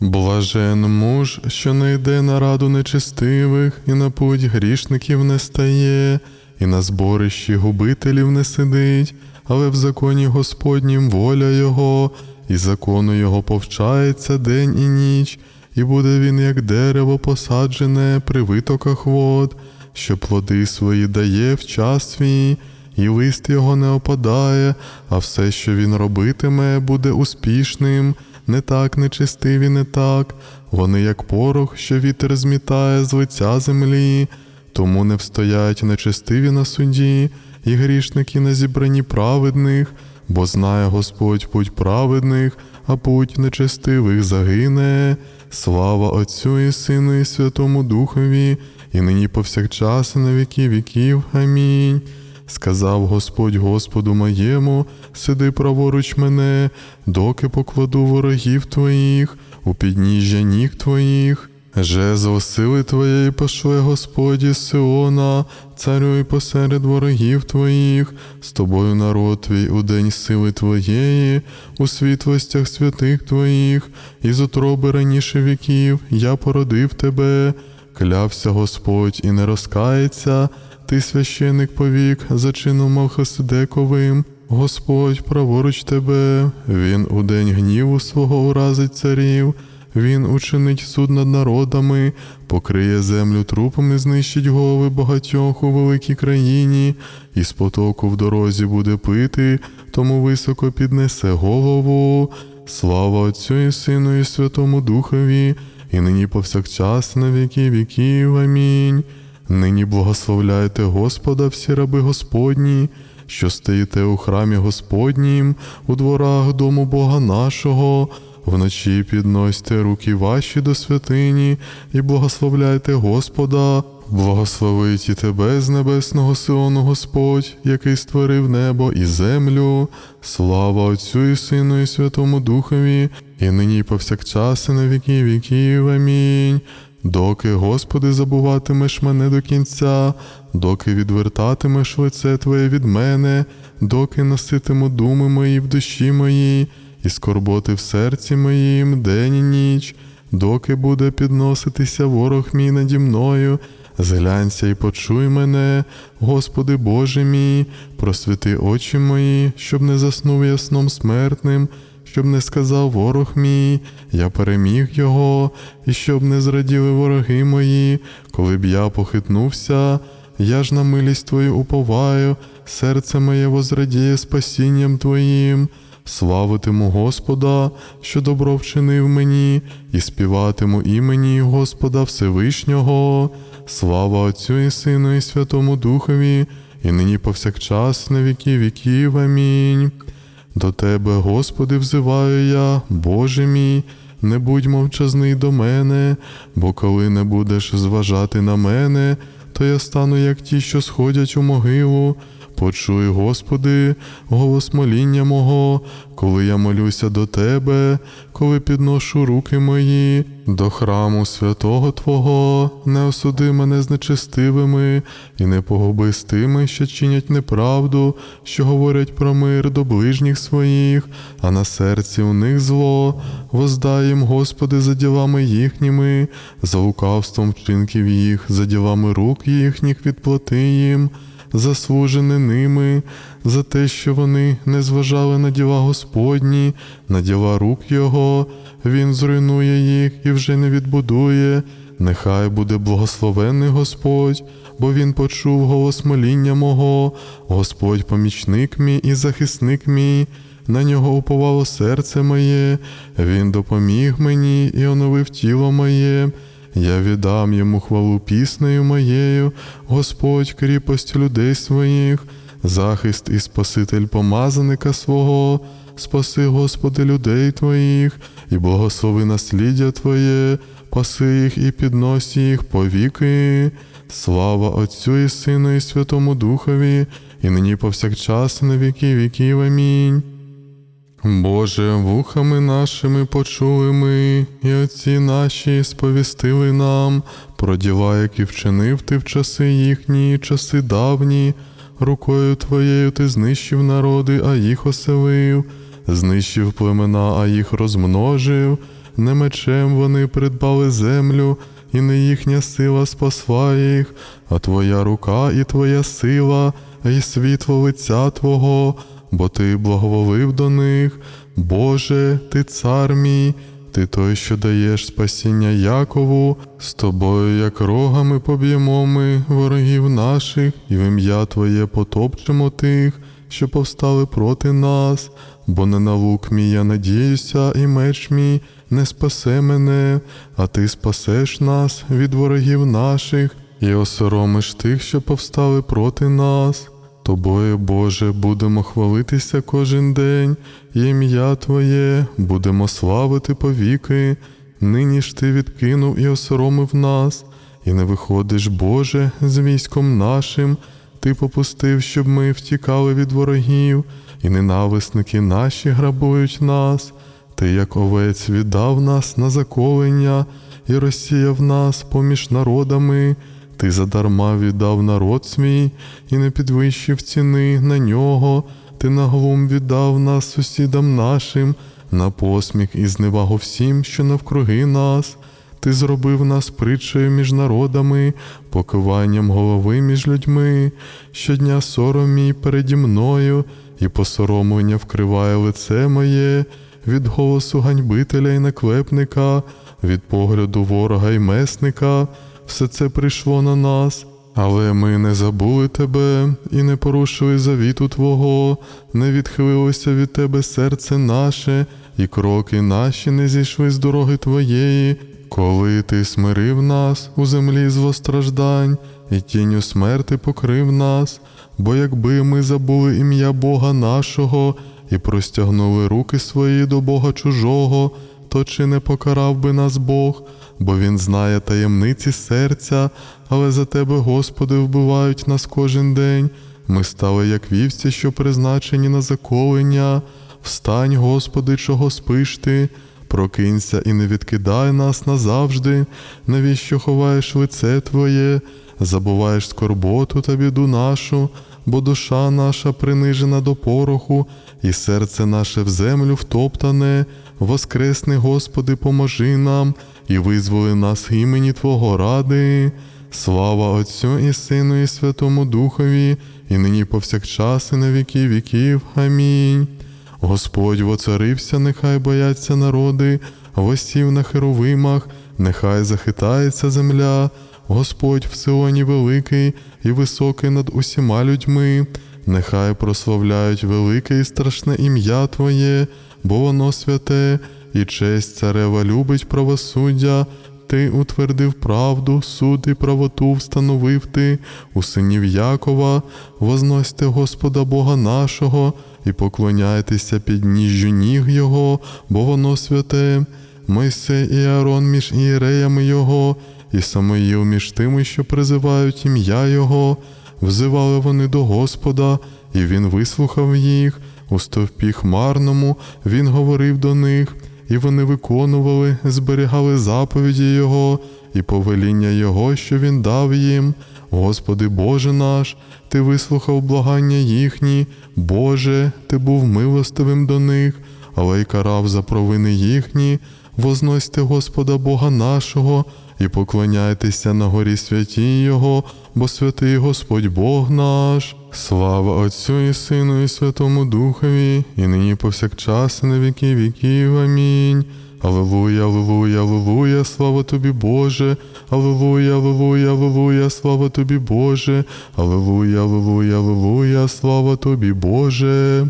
Блажен муж, що не йде на раду нечестивих, і на путь грішників не стає, і на зборищі губителів не сидить, але в законі Господнім воля Його, і закону Його повчається день і ніч, і буде він, як дерево посаджене при витоках вод, що плоди свої дає в час свій, і лист його не опадає, а все, що він робитиме, буде успішним. Не так нечистиві, не так, вони як порох, що вітер змітає з лиця землі, тому не встоять нечистиві на суді, і грішники на зібранні праведних, бо знає Господь путь праведних, а путь нечестивих загине. Слава Отцю і Сину, і Святому Духові, і нині повсякчас, і на віки віків. Амінь. Сказав Господь Господу моєму, сиди праворуч мене, доки покладу ворогів твоїх, у підніжжя ніг твоїх. Жезл сили твоєї пошле Господь із Сиона, царюй посеред ворогів твоїх, з тобою народ твій у день сили твоєї, у світлостях святих твоїх, із утроби раніше віків я породив тебе, клявся Господь і не розкається, ти священик повік за чином Малхоседековим. Господь праворуч тебе, Він у день гніву свого уразить царів, Він учинить суд над народами, покриє землю трупами, знищить голови багатьох у великій країні, і з потоку в дорозі буде пити, тому високо піднесе голову. Слава Отцю і Сину, і Святому Духові, і нині повсякчас на віки віків. Амінь. Нині благословляйте Господа всі раби Господні, що стоїте у храмі Господнім, у дворах дому Бога нашого. Вночі підносьте руки ваші до святині і благословляйте Господа, благословить і тебе з небесного Сиону Господь, який створив небо і землю. Слава Отцю і Сину, і Святому Духові, і нині і повсякчас, і на віки віків. Амінь. Доки, Господи, забуватимеш мене до кінця, доки відвертатимеш лице Твоє від мене, доки носитиму думи мої в душі моїй, і скорботи в серці моїм день і ніч, доки буде підноситися ворог мій наді мною, зглянься і почуй мене, Господи Боже мій, просвіти очі мої, щоб не заснув я сном смертним щоб не сказав ворог мій, я переміг його, і щоб не зраділи вороги мої, коли б я похитнувся, я ж на милість Твою уповаю, серце моє возрадіє спасінням Твоїм. Славитиму Господа, що добро вчинив мені, і співатиму імені Господа Всевишнього. Слава Отцю і Сину, і Святому Духові, і нині повсякчас на віки віків. Амінь. До Тебе, Господи, взиваю я, Боже мій, не будь мовчазний до мене, бо коли не будеш зважати на мене, то я стану, як ті, що сходять у могилу. Почуй, Господи, голос моління мого, коли я молюся до Тебе, коли підношу руки мої до храму святого Твого, не осуди мене з нечестивими, і не погуби з тими, що чинять неправду, що говорять про мир до ближніх своїх, а на серці у них зло. Воздай їм, Господи, за ділами їхніми, за лукавством вчинків їх, за ділами рук їхніх відплати їм заслужене ними, за те, що вони не зважали на діла Господні, на діла рук Його, Він зруйнує їх і вже не відбудує. Нехай буде благословенний Господь, бо Він почув голос моління мого, Господь помічник мій і захисник мій. На нього уповало серце моє, Він допоміг мені і оновив тіло моє. Я віддам йому хвалу піснею моєю, Господь кріпость людей своїх, захист і Спаситель помазаника свого, спаси, Господи, людей Твоїх, і благослови насліддя Твоє, паси їх і піднось їх повіки. Слава Отцю і Сину, і Святому Духові, і нині повсякчас, і на віки віків. Амінь. Боже, вухами нашими почули ми, і отці наші сповістили нам. Про діла, які вчинив ти в часи їхні, часи давні, рукою Твоєю ти знищив народи, а їх оселив, знищив племена, а їх розмножив, не мечем вони придбали землю, і не їхня сила спасла їх, а твоя рука і твоя сила, і світло лиця Твого, бо ти благоволив до них. Боже, ти цар мій, ти той, що даєш спасіння Якову, з тобою, як рогами поб'ємо ми ворогів наших, і в ім'я Твоє потопчемо тих, що повстали проти нас, бо не на лук мій я надіюся, і меч мій не спасе мене, а ти спасеш нас від ворогів наших, і осоромиш тих, що повстали проти нас. Тобою, Боже, будемо хвалитися кожен день, ім'я Твоє будемо славити повіки. Нині ж ти відкинув і осоромив нас, і не виходиш, Боже, з військом нашим. Ти попустив, щоб ми втікали від ворогів, і ненависники наші грабують нас. Ти, як овець, віддав нас на заколення і розсіяв нас поміж народами. Ти задарма віддав народ свій і не підвищив ціни на нього. Ти на глум віддав нас сусідам нашим, на посміх і зневагу всім, що навкруги нас. Ти зробив нас притчею між народами, покиванням голови між людьми. Щодня сором мій переді мною, і посоромлення вкриває лице моє, від голосу ганьбителя і наклепника, від погляду ворога й месника. Все це прийшло на нас. Але ми не забули тебе і не порушили завіту Твого, не відхилилося від тебе серце наше, і кроки наші не зійшли з дороги Твоєї, коли ти смирив нас у землі з востраждань, і тінню смерти покрив нас, бо якби ми забули ім'я Бога нашого і простягнули руки свої до Бога чужого, то чи не покарав би нас Бог, бо Він знає таємниці серця, але за тебе, Господи, вбивають нас кожен день. Ми стали, як вівці, що призначені на заколення. Встань, Господи, чого спиш ти, прокинься і не відкидай нас назавжди, навіщо ховаєш лице Твоє, забуваєш скорботу та біду нашу, бо душа наша принижена до пороху, і серце наше в землю втоптане. Воскресни, Господи, поможи нам і визволи нас імені Твого ради. Слава Отцю і Сину, і Святому Духові, і нині повсякчас, і на віки віків. Амінь. Господь воцарився, нехай бояться народи, восів на херовимах, нехай захитається земля. Господь в Сионі великий і високий над усіма людьми, нехай прославляють велике і страшне ім'я Твоє, бо воно святе, і честь царева любить правосуддя. Ти утвердив правду, суд і правоту встановив ти у синів Якова, возносьте Господа Бога нашого і поклоняйтеся під ніжжю ніг Його, бо воно святе. Мойсей і Аарон між ієреями Його, і Самоїл між тими, що призивають ім'я Його, взивали вони до Господа, і Він вислухав їх. У стовпі хмарному Він говорив до них, і вони виконували, зберігали заповіді Його і повеління Його, що Він дав їм. Господи Боже наш, Ти вислухав благання їхні, Боже, Ти був милостивим до них, але й карав за провини їхні. Возносьте Господа Бога нашого і поклоняйтеся на горі святій Його, бо святий Господь Бог наш. Слава Отцю і Сину, і Святому Духові, і нині повсякчас, і на віки віків. Амінь. Аллилуйя, аллилуйя, аллилуйя, слава тобі, Боже, Аллилуйя, аллилуйя, аллилуйя, слава тобі, Боже, Аллилуйя, аллилуйя, аллилуйя, слава тобі, Боже.